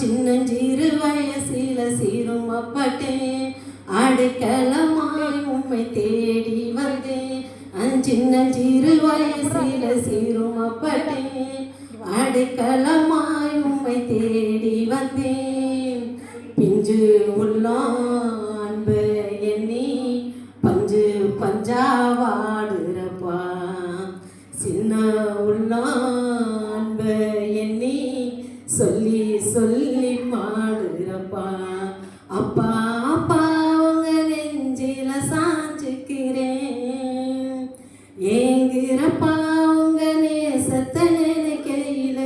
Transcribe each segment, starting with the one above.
சின்னஞ்சிறு வயசில சீருமப்பட்டேன் அடுக்கலமாய் உண்மை தேடி வந்தேன். அஞ்சின்னஞ்சிறு வயசில சீருமப்பட்டேன் அடுக்கலமாய் உண்மை தேடி வந்தேன். சாஞ்சுக்கிறேன் ஏங்குறப்பா உங்க நேசத்தை நினைக்கையில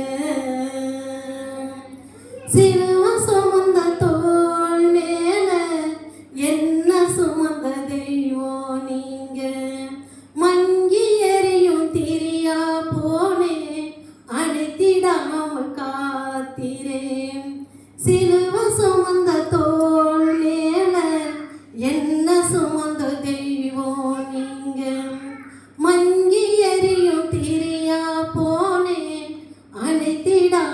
சிலுவ சுமந்த தோல் மேல என்ன சுமந்த தெய்வம் நீங்க? மங்கி எறியும் திரியா போனே அனைத்திடாமல் காத்திரேன். சிலுவ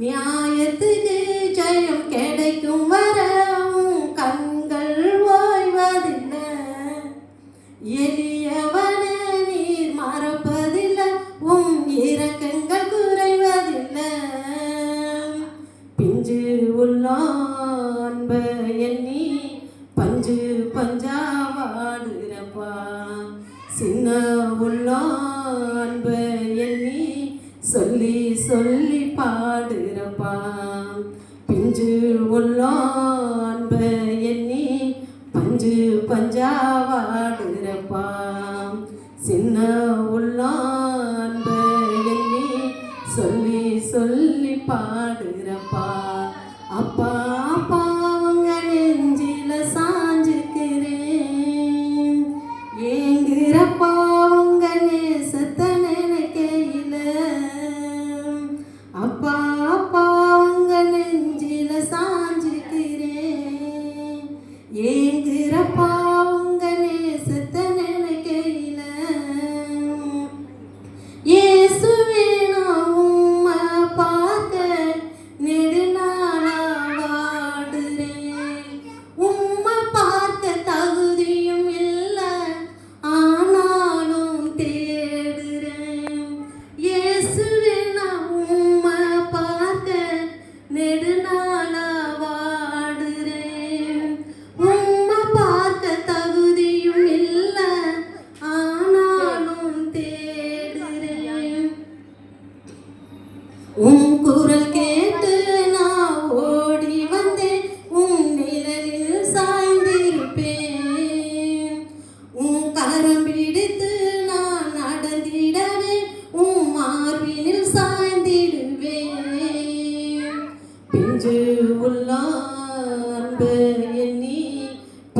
நியாயத்துக்கு ஜெயம் கிடைக்கும் வரவும் கண்கள் ஓய்வதில்ல. எளியவன நீர் மறப்பதில்லை உம் இறக்கங்கள் குறைவதில்லை. பிஞ்சு உள்ளான்ப எண்ணி பஞ்சு பஞ்சாவாடுகிறப்பா சின்ன உள்ளான்ப எண்ணி சொல்லி சொல்லி பாடுறப்பா. பிஞ்சு உள்ளான்ப எண்ணி பஞ்சு பஞ்சாவா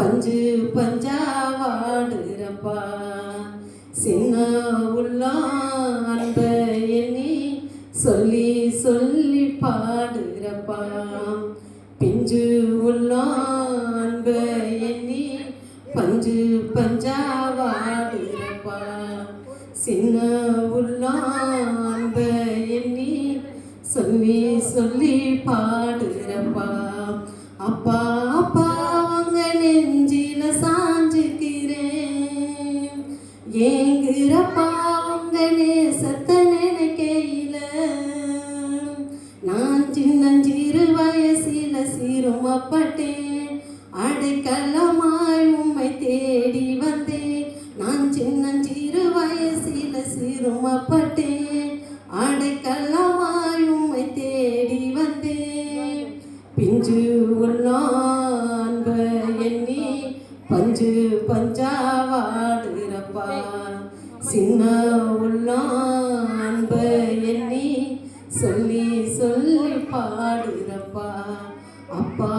பஞ்சு பஞ்சாவாடுறப்பா சின்ன உள்ளாம் அன்ப எண்ணி சொல்லி சொல்லி பாடுறப்பா பிஞ்சு உள்ளாம் அன்ப எண்ணி பஞ்சு பஞ்சாவாடுறப்பா சின்ன உள்ளாம் அன்ப எண்ணி சொல்லி சொல்லி பாடுறப்பா அப்பா அப்பா புறப்பட்டேன் அடைக்கலமாய் உம்மை தேடி வந்தேன். நான் சின்னஞ்சிறு வயசில சிறுமப்பட்டேன். அடைக்கலமாய் உம்மை தேடி வந்தேன். பிஞ்சு உன்னான்ப எண்ணி பஞ்சு பஞ்சாவாடுகிறப்பா சின்ன உள்ளான்ப எண்ணி சொல்லி சொல்லி பாடுகிறப்பா அப்பா